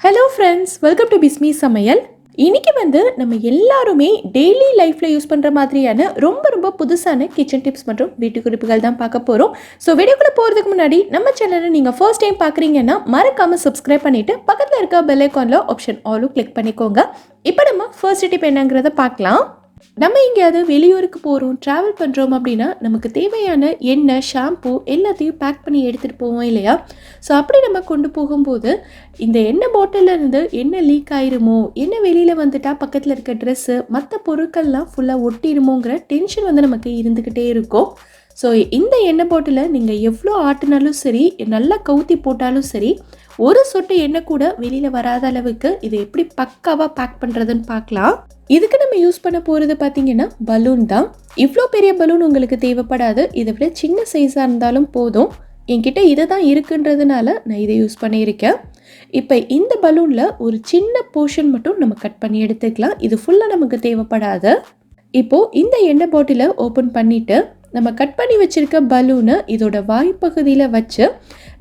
Hello friends welcome to Bismi சமையல் இன்னைக்கு வந்து நம்ம எல்லாருமே டெய்லி லைஃப்பில் யூஸ் பண்ணுற மாதிரியான ரொம்ப ரொம்ப புதுசான கிச்சன் டிப்ஸ் மற்றும் வீட்டு குறிப்புகள் தான் பார்க்க போகிறோம் ஸோ வீடியோக்குள்ளே போகிறதுக்கு முன்னாடி நம்ம சேனலை நீங்கள் ஃபர்ஸ்ட் டைம் பார்க்குறீங்கன்னா மறக்காமல் சப்ஸ்கிரைப் பண்ணிவிட்டு பக்கத்தில் இருக்க பெல் ஐக்கானில் ஆப்ஷன் ஆலும் கிளிக் பண்ணிக்கோங்க. இப்போ நம்ம ஃபர்ஸ்ட் டிப் என்னங்கிறத பார்க்கலாம். நம்ம எங்கேயாவது வெளியூருக்கு போகிறோம் ட்ராவல் பண்ணுறோம் அப்படின்னா நமக்கு தேவையான எண்ணெய் ஷாம்பு எல்லாத்தையும் பேக் பண்ணி எடுத்துகிட்டு போவோம் இல்லையா? ஸோ அப்படி நம்ம கொண்டு போகும்போது இந்த எண்ணெய் பாட்டிலில் இருந்து எண்ணெய் லீக் ஆயிருமோ? எண்ணெய் வெளியில் வந்துட்டால் பக்கத்தில் இருக்க ட்ரெஸ்ஸு மற்ற பொருட்கள்லாம் ஃபுல்லாக ஒட்டிடுமோங்கிற டென்ஷன் வந்து நமக்கு இருந்துக்கிட்டே இருக்கும். ஸோ இந்த எண்ணெய் பாட்டிலை நீங்கள் எவ்வளோ ஆட்டினாலும் சரி நல்லா கவுத்தி போட்டாலும் சரி ஒரு சொட்டு எண்ணெய் கூட வெளியில் வராத அளவுக்கு இதை எப்படி பக்காவாக பேக் பண்ணுறதுன்னு பார்க்கலாம். இதுக்கு நம்ம யூஸ் பண்ண போகிறது பார்த்தீங்கன்னா பலூன் தான். இவ்வளோ பெரிய பலூன் உங்களுக்கு தேவைப்படாது. இதை விட சின்ன சைஸாக இருந்தாலும் போதும். என்கிட்ட இதை தான் இருக்குன்றதுனால நான் இதை யூஸ் பண்ணியிருக்கேன். இப்போ இந்த பலூனில் ஒரு சின்ன போர்ஷன் மட்டும் நம்ம கட் பண்ணி எடுத்துக்கலாம். இது ஃபுல்லாக நமக்கு தேவைப்படாது. இப்போது இந்த எண்ணெய் பாட்டிலை ஓப்பன் பண்ணிவிட்டு நம்ம கட் பண்ணி வச்சுருக்க பலூனை இதோட வாய்ப்பகுதியில் வச்சு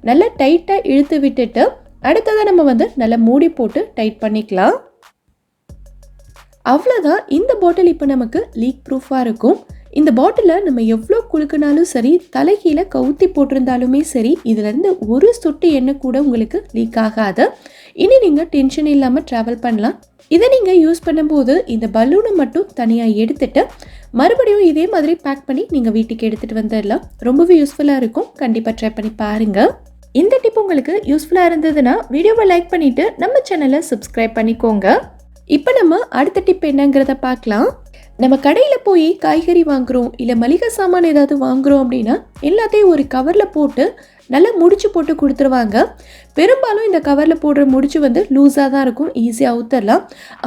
நல்லா டைட்டாக இழுத்து விட்டுட்டு அடுத்ததை நம்ம வந்து நல்லா மூடி போட்டு டைட் பண்ணிக்கலாம். அவ்வளோதான் இந்த பாட்டில் இப்போ நமக்கு லீக் ப்ரூஃபாக இருக்கும். இந்த பாட்டிலை நம்ம எவ்வளோ குலுக்குனாலும் சரி தலைகீழ கவுத்தி போட்டிருந்தாலுமே சரி இதுலேருந்து ஒரு சொட்டு எண்ணெய் கூட உங்களுக்கு லீக் ஆகாது. இனி நீங்கள் டென்ஷன் இல்லாமல் ட்ராவல் பண்ணலாம். இதை நீங்கள் யூஸ் பண்ணும்போது இந்த பலூனை மட்டும் தனியாக எடுத்துட்டு மறுபடியும் இதே மாதிரி பேக் பண்ணி நீங்கள் வீட்டுக்கு எடுத்துகிட்டு வந்துடலாம். ரொம்பவே யூஸ்ஃபுல்லாக இருக்கும். கண்டிப்பாக ட்ரை பண்ணி பாருங்கள் இந்த டிப் உங்களுக்கு யூஸ்ஃபுல்லாக இருந்ததுன்னா வீடியோவை லைக் பண்ணிவிட்டு நம்ம சேனலை சப்ஸ்கிரைப் பண்ணிக்கோங்க. இப்போ நம்ம அடுத்த டிப் என்னங்கிறத பார்க்கலாம். நம்ம கடையில் போய் காய்கறி வாங்குகிறோம் இல்லை மளிகை சாமான் ஏதாவது வாங்குகிறோம் அப்படின்னா எல்லாத்தையும் ஒரு கவரில் போட்டு நல்லா முடிச்சு போட்டு கொடுத்துருவாங்க. பெரும்பாலும் இந்த கவரில் போடுற முடிச்சு வந்து லூஸாக தான் இருக்கும் ஈஸியாக ஊற்றலாம்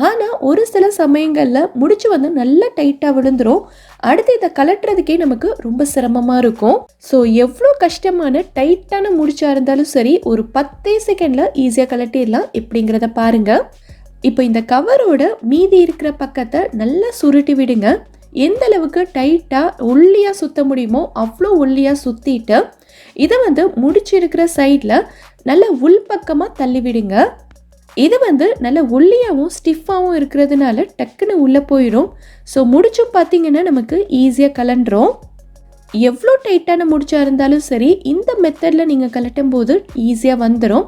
ஆனால் ஒரு சில சமயங்களில் முடிச்சு வந்து நல்லா டைட்டாக விழுந்துடும் அடுத்து இதை கலட்டுறதுக்கே நமக்கு ரொம்ப சிரமமாக இருக்கும். ஸோ எவ்வளோ கஷ்டமான டைட்டான முடிச்சாக இருந்தாலும் சரி ஒரு பத்தே செகண்டில் ஈஸியாக கலட்டிடலாம் எப்படிங்கிறத பாருங்கள் இப்போ இந்த கவரோட மீதி இருக்கிற பக்கத்தை நல்லா சுருட்டி விடுங்க. எந்த அளவுக்கு டைட்டாக ஒல்லியாக சுற்ற முடியுமோ அவ்வளோ ஒல்லியாக சுற்றிட்டு இதை வந்து முடிச்சிருக்கிற சைடில் நல்ல உள்பக்கமாக தள்ளி விடுங்க இது வந்து நல்ல ஒல்லியாகவும் ஸ்டிஃபாகவும் இருக்கிறதுனால டக்குன்னு உள்ளே போயிடும் ஸோ முடிச்சும் பார்த்தீங்கன்னா நமக்கு ஈஸியாக கலண்டுரும் எவ்வளோ டைட்டான முடிச்சா இருந்தாலும் சரி இந்த மெத்தடில் நீங்கள் கலட்டும் போது ஈஸியாக வந்துடும்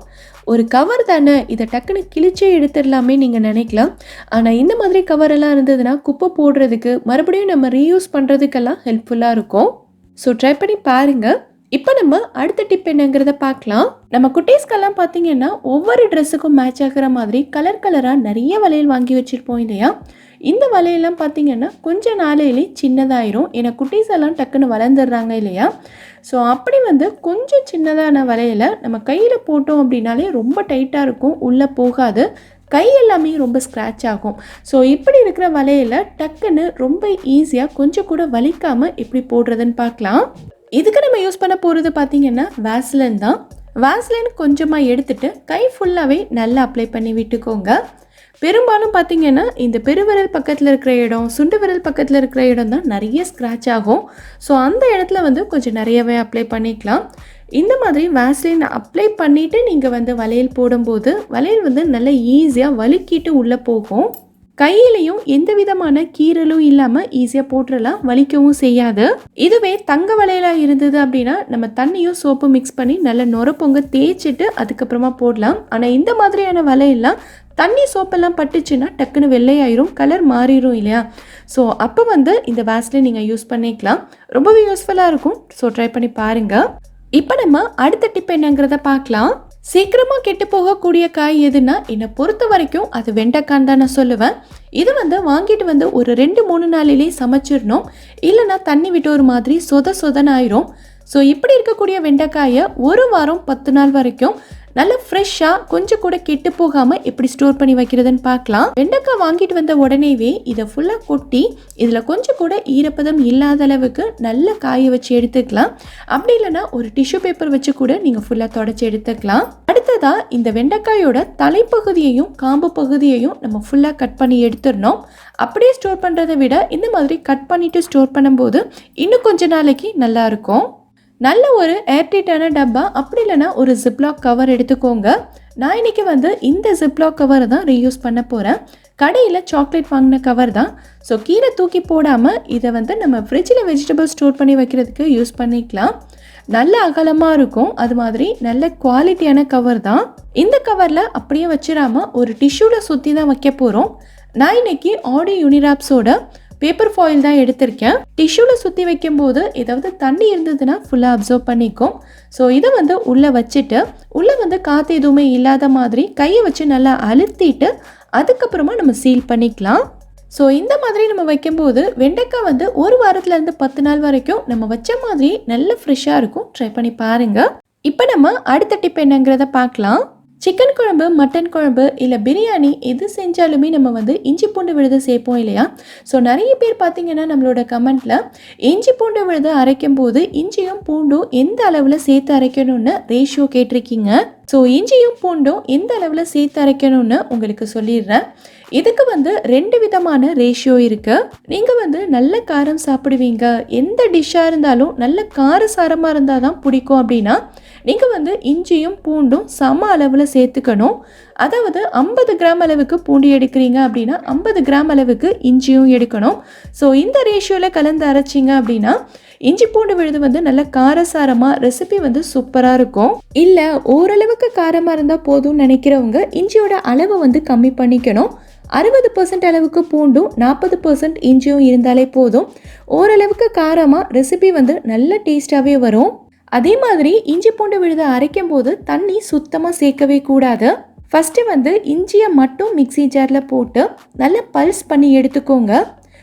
ஒரு கவர் தானே இதை டக்குன்னு கிழிச்சே எடுத்துடலாமே நீங்கள் நினைக்கலாம். ஆனால் இந்த மாதிரி கவரெல்லாம் இருந்ததுன்னா குப்பை போடுறதுக்கு மறுபடியும் நம்ம ரீயூஸ் பண்ணுறதுக்கெல்லாம் ஹெல்ப்ஃபுல்லாக இருக்கும். ஸோ ட்ரை பண்ணி பாருங்கள் இப்போ நம்ம அடுத்த டிப் என்னங்கிறத பார்க்கலாம். நம்ம குட்டீஸ்க்கெல்லாம் பார்த்தீங்கன்னா ஒவ்வொரு ட்ரெஸ்ஸுக்கும் மேட்ச் ஆகிற மாதிரி கலர் கலராக நிறைய வளையல் வாங்கி வச்சுருப்போம் இல்லையா? இந்த வலையெல்லாம் பார்த்தீங்கன்னா கொஞ்ச நாளையிலே சின்னதாயிரும். ஏன்னா குட்டீஸ் எல்லாம் டக்குன்னு வளர்ந்துடுறாங்க இல்லையா? ஸோ அப்படி வந்து கொஞ்சம் சின்னதான வலையில் நம்ம கையில் போட்டோம் அப்படின்னாலே ரொம்ப டைட்டாக இருக்கும். உள்ளே போகாது. கை எல்லாமே ரொம்ப ஸ்க்ராட்ச் ஆகும். ஸோ இப்படி இருக்கிற வலையில் டக்குன்னு ரொம்ப ஈஸியாக கொஞ்சம் கூட வலிக்காமல் எப்படி போடுறதுன்னு பார்க்கலாம். இதுக்கு நம்ம யூஸ் பண்ண போகிறது பார்த்தீங்கன்னா வேஸ்லின் தான். வேஸ்லின் கொஞ்சமாக எடுத்துகிட்டு கை ஃபுல்லாகவே நல்லா அப்ளை பண்ணி விட்டுக்கோங்க. பெரும்பாலும் பார்த்தீங்கன்னா இந்த பெருவிரல் பக்கத்தில் இருக்கிற இடம் சுண்டு விரல் பக்கத்தில் இருக்கிற இடம் தான் நிறைய ஸ்க்ராட்ச் ஆகும். ஸோ அந்த இடத்துல வந்து கொஞ்சம் நிறையவே அப்ளை பண்ணிக்கலாம். இந்த மாதிரி வேஸ்லின் அப்ளை பண்ணிவிட்டு நீங்கள் வந்து வளையல் போடும்போது வளையல் வந்து நல்லா ஈஸியாக வலுக்கிட்டு உள்ளே போகும். கையிலையும் எந்த விதமான கீறலும் இல்லாமல் ஈஸியாக போட்டுடலாம் வலிக்கவும் செய்யாது. இதுவே தங்க வலையில இருந்தது அப்படின்னா நம்ம தண்ணியும் சோப்பும் மிக்ஸ் பண்ணி நல்லா நுரப்பொங்க தேய்ச்சிட்டு அதுக்கப்புறமா போடலாம். ஆனால் இந்த மாதிரியான வலையெல்லாம் தண்ணி சோப்பெல்லாம் பட்டுச்சுன்னா டக்குன்னு வெள்ளையாயிரும் கலர் மாறிடும் இல்லையா? ஸோ அப்போ வந்து இந்த வேஸ்லின் நீங்கள் யூஸ் பண்ணிக்கலாம். ரொம்பவே யூஸ்ஃபுல்லாக இருக்கும். ஸோ ட்ரை பண்ணி பாருங்கள் இப்போ நம்ம அடுத்த டிப் என்னங்கிறத பார்க்கலாம். சீக்கிரமாக கெட்டு போகக்கூடிய காய் எதுனா என்னை பொறுத்த வரைக்கும் அது வெண்டைக்கான் தான் நான் சொல்லுவேன். இது வந்து வாங்கிட்டு வந்து ஒரு ரெண்டு மூணு நாளிலே சமைச்சிடணும். இல்லைனா தண்ணி விட்டு ஒரு மாதிரி சொத சொதன் ஆயிரும். ஸோ இப்படி இருக்கக்கூடிய வெண்டைக்காயை ஒரு வாரம் பத்து நாள் வரைக்கும் நல்ல ஃப்ரெஷ்ஷாக கொஞ்சம் கூட கெட்டு போகாமல் எப்படி ஸ்டோர் பண்ணி வைக்கிறதுன்னு பார்க்கலாம். வெண்டைக்காய் வாங்கிட்டு வந்த உடனேவே இதை ஃபுல்லாக கொட்டி இதில் கொஞ்சம் கூட ஈரப்பதம் இல்லாத அளவுக்கு நல்ல காய வச்சு எடுத்துக்கலாம். அப்படி இல்லைன்னா ஒரு டிஷ்யூ பேப்பர் வச்சு கூட நீங்கள் ஃபுல்லாக தொடச்சி எடுத்துக்கலாம். அடுத்ததாக இந்த வெண்டைக்காயோட தலைப்பகுதியையும் காம்பு பகுதியையும் நம்ம ஃபுல்லாக கட் பண்ணி எடுத்துடணும். அப்படியே ஸ்டோர் பண்ணுறதை விட இந்த மாதிரி கட் பண்ணிவிட்டு ஸ்டோர் பண்ணும்போது இன்னும் கொஞ்ச நாளைக்கு நல்லா இருக்கும். நல்ல ஒரு ஏர்டைட்டான டப்பா அப்படி இல்லைன்னா ஒரு ஜிப்லாக் கவர் எடுத்துக்கோங்க. நான் இன்னைக்கு வந்து இந்த ஜிப்லாக் கவரை தான் ரீயூஸ் பண்ண போகிறேன் கடையில் சாக்லேட் வாங்கின கவர் தான். ஸோ கீழே தூக்கி போடாமல் இதை வந்து நம்ம ஃப்ரிட்ஜில் வெஜிடபிள் ஸ்டோர் பண்ணி வைக்கிறதுக்கு யூஸ் பண்ணிக்கலாம். நல்ல அகலமாக இருக்கும். அது மாதிரி நல்ல குவாலிட்டியான கவர் தான். இந்த கவரில் அப்படியே வச்சிடாம ஒரு டிஷ்யூவில் சுற்றி தான் வைக்க போகிறோம் நான் இன்னைக்கு ஆடி யூனிராப்ஸோட பேப்பர் ஃபாயில் தான் எடுத்திருக்கேன். டிஷ்யூவில் சுற்றி வைக்கும்போது ஏதாவது தண்ணி இருந்ததுன்னா ஃபுல்லாக அப்சர்வ் பண்ணிக்கும். ஸோ இதை வந்து உள்ளே வச்சுட்டு உள்ளே வந்து காற்று எதுவுமே இல்லாத மாதிரி கையை வச்சு நல்லா அழுத்திட்டு அதுக்கப்புறமா நம்ம சீல் பண்ணிக்கலாம். ஸோ இந்த மாதிரி நம்ம வைக்கும்போது வெண்டைக்காய் வந்து ஒரு வாரத்துலேருந்து பத்து நாள் வரைக்கும் நம்ம வச்ச மாதிரி நல்ல ஃப்ரெஷ்ஷாக இருக்கும். ட்ரை பண்ணி பாருங்கள் இப்போ நம்ம அடுத்த டிப் என்னங்கிறத பார்க்கலாம். சிக்கன் குழம்பு மட்டன் குழம்பு இல்லை பிரியாணி எது செஞ்சாலுமே நம்ம வந்து இஞ்சி பூண்டு விழுது சேர்ப்போம் இல்லையா? ஸோ நிறைய பேர் பார்த்தீங்கன்னா நம்மளோட கமெண்ட்டில் இஞ்சி பூண்டு விழுது அரைக்கும் போது இஞ்சியும் பூண்டும் எந்த அளவில் சேர்த்து அரைக்கணும்னு ரேஷியோ கேட்டிருக்கீங்க. ஸோ இஞ்சியும் பூண்டும் எந்த அளவில் சேர்த்து அரைக்கணும்னு உங்களுக்கு சொல்லிடுறேன். இதுக்கு வந்து ரெண்டு விதமான ரேஷியோ இருக்கு. நீங்கள் வந்து நல்ல காரம் சாப்பிடுவீங்க. எந்த டிஷ்ஷாக இருந்தாலும் நல்ல காரசாரமாக இருந்தால் தான் பிடிக்கும் அப்படின்னா நீங்கள் வந்து இஞ்சியும் பூண்டும் சம அளவில் சேர்த்துக்கணும். அதாவது ஐம்பது கிராம் அளவுக்கு பூண்டு எடுக்கிறீங்க அப்படின்னா ஐம்பது கிராம் அளவுக்கு இஞ்சியும் எடுக்கணும். ஸோ இந்த ரேஷியோவில் கலந்து அரைச்சிங்க அப்படின்னா இஞ்சி பூண்டு விழுது வந்து நல்ல காரசாரமாக ரெசிபி வந்து சூப்பராக இருக்கும். இல்லை ஓரளவுக்கு காரமாக இருந்தால் போதும்னு நினைக்கிறவங்க இஞ்சியோட அளவை வந்து கம்மி பண்ணிக்கணும். அறுபது பர்சன்ட் அளவுக்கு பூண்டும் நாற்பது பர்சன்ட் இஞ்சியும் இருந்தாலே போதும். ஓரளவுக்கு காரமாக ரெசிபி வந்து நல்ல டேஸ்ட்டாகவே வரும். அதே மாதிரி இஞ்சி பூண்டு விழுதை அரைக்கும் போது தண்ணி சுத்தமாக சேர்க்கவே கூடாது. ஃபஸ்ட்டு வந்து இஞ்சியை மட்டும் மிக்ஸி ஜாரில் போட்டு நல்லா பல்ஸ் பண்ணி எடுத்துக்கோங்க.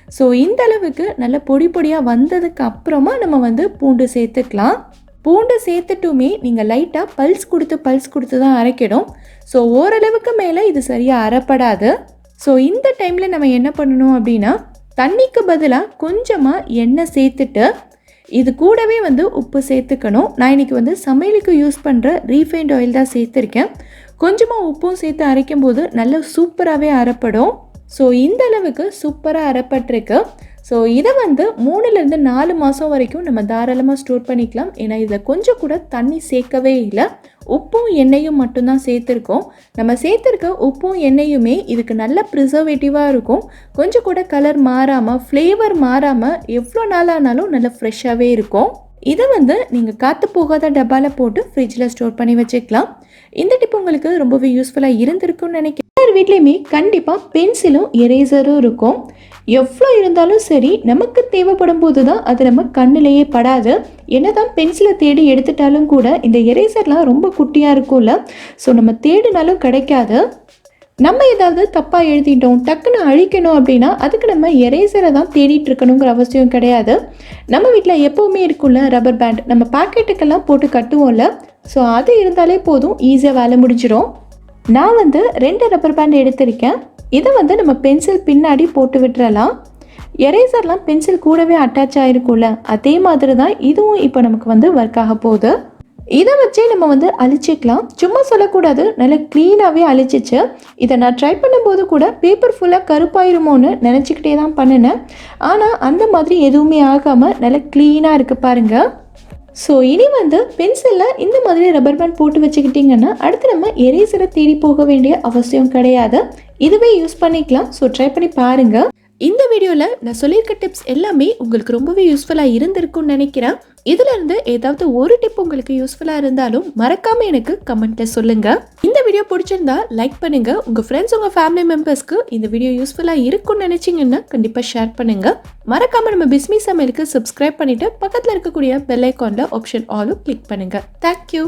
ஸோ இந்த அளவுக்கு நல்ல பொடி பொடியாக வந்ததுக்கு அப்புறமா நம்ம வந்து பூண்டு சேர்த்துக்கலாம். பூண்டு சேர்த்துட்டுமே நீங்கள் லைட்டாக பல்ஸ் கொடுத்து பல்ஸ் கொடுத்து தான் அரைக்கணும். ஸோ ஓரளவுக்கு மேலே இது சரியாக அரைப்படாது ஸோ இந்த டைமில் நம்ம என்ன பண்ணணும் அப்படின்னா தண்ணிக்கு பதிலாக கொஞ்சமாக எண்ணெய் சேர்த்துட்டு இது கூடவே வந்து உப்பு சேர்த்துக்கணும். நான் இன்றைக்கி வந்து சமையலுக்கு யூஸ் பண்ணுற ரீஃபைண்ட் ஆயில் தான் சேர்த்துருக்கேன். கொஞ்சமாக உப்பும் சேர்த்து அரைக்கும் போது நல்ல சூப்பராகவே அரைப்படும். ஸோ இந்த அளவுக்கு சூப்பராக அரைப்பட்டிருக்கு. ஸோ இதை வந்து மூணுலேருந்து நாலு மாதம் வரைக்கும் நம்ம தாராளமாக ஸ்டோர் பண்ணிக்கலாம். ஏன்னா இதில் கொஞ்சம் கூட தண்ணி சேர்க்கவே இல்லை. உப்பும் எண்ணெயும் மட்டும்தான் சேர்த்துருக்கோம். நம்ம சேர்த்துருக்க உப்பும் எண்ணெயுமே இதுக்கு நல்ல ப்ரிசர்வேட்டிவாக இருக்கும். கொஞ்சம் கூட கலர் மாறாமல் ஃப்ளேவர் மாறாமல் எவ்வளோ நாள் ஆனாலும் நல்ல ஃப்ரெஷ்ஷாகவே இருக்கும். இதை வந்து நீங்கள் காற்று போகாத டப்பாவில் போட்டு ஃப்ரிட்ஜில் ஸ்டோர் பண்ணி வச்சுக்கலாம். இந்த டிப் உங்களுக்கு ரொம்பவே யூஸ்ஃபுல்லாக இருந்திருக்கும்னு நினைக்கிறேன். எல்லார் வீட்லேயுமே கண்டிப்பாக பென்சிலும் எரேசரும் இருக்கும். எவ்வளோ இருந்தாலும் சரி நமக்கு தேவைப்படும் போது தான் அது நம்ம கண்ணிலேயே படாது. என்னதான் பென்சிலை தேடி எடுத்துட்டாலும் கூட இந்த எரேசர்லாம் ரொம்ப குட்டியாக இருக்கும்ல. ஸோ நம்ம தேடினாலும் கிடைக்காது. நம்ம ஏதாவது தப்பாக எழுதிட்டோம் டக்குன்னு அழிக்கணும் அப்படின்னா அதுக்கு நம்ம எரேசரை தான் தேடிட்டு இருக்கணுங்கிற அவசியம் கிடையாது. நம்ம வீட்டில் எப்போவுமே இருக்கும்ல ரப்பர் பேண்ட் நம்ம பாக்கெட்டுக்கெல்லாம் போட்டு கட்டுவோம்ல. ஸோ அது இருந்தாலே போதும் ஈஸியாக வேலை முடிஞ்சிடும் நான் வந்து ரெண்டு ரப்பர் பேண்ட் எடுத்திருக்கேன். இதை வந்து நம்ம பென்சில் பின்னாடி போட்டு விட்டுறலாம். எரேசர்லாம் பென்சில் கூடவே அட்டாச் ஆகிருக்கும்ல அதே மாதிரி தான் இதுவும் இப்போ நமக்கு வந்து ஒர்க் ஆக போகுது. இதை வச்சே நம்ம வந்து அழிச்சிக்கலாம். சும்மா சொல்லக்கூடாது நல்லா க்ளீனாகவே அழிச்சிச்சு. இதை நான் ட்ரை பண்ணும்போது கூட பேப்பர் ஃபுல்லாக கருப்பாயிருமோன்னு நினச்சிக்கிட்டே தான் பண்ணினேன். ஆனால் அந்த மாதிரி எதுவுமே ஆகாமல் நல்லா க்ளீனாக இருக்குது பாருங்கள் ஸோ இனி வந்து பென்சிலில் இந்த மாதிரி ரப்பர் பேண்ட் போட்டு வச்சுக்கிட்டிங்கன்னா அடுத்து நம்ம எரேசரை தேடி போக வேண்டிய அவசியம் கிடையாது. இதுவே யூஸ் பண்ணிக்கலாம். ஸோ ட்ரை பண்ணி பாருங்கள் இந்த வீடியோவில் நான் சொல்லியிருக்க டிப்ஸ் எல்லாமே உங்களுக்கு ரொம்பவே யூஸ்ஃபுல்லாக இருந்திருக்கும்னு நினைக்கிறேன். இதுலேருந்து ஏதாவது ஒரு டிப் உங்களுக்கு யூஸ்ஃபுல்லாக இருந்தாலும் மறக்காமல் எனக்கு கமெண்ட்டில் சொல்லுங்கள் வீடியோ பிடிச்சிருந்தா லைக் பண்ணுங்கள் உங்கள் ஃப்ரெண்ட்ஸ் உங்கள் ஃபேமிலி மெம்பர்ஸ்க்கு இந்த வீடியோ யூஸ்ஃபுல்லாக இருக்கும்னு நினச்சிங்கன்னா கண்டிப்பாக ஷேர் பண்ணுங்கள் மறக்காமல் நம்ம பிஸ்மி சமையலுக்கு சப்ஸ்கிரைப் பண்ணிவிட்டு பக்கத்தில் இருக்கக்கூடிய பெல் ஐக்கானில் ஆப்ஷன் ஆலும் கிளிக் பண்ணுங்கள் தேங்க்யூ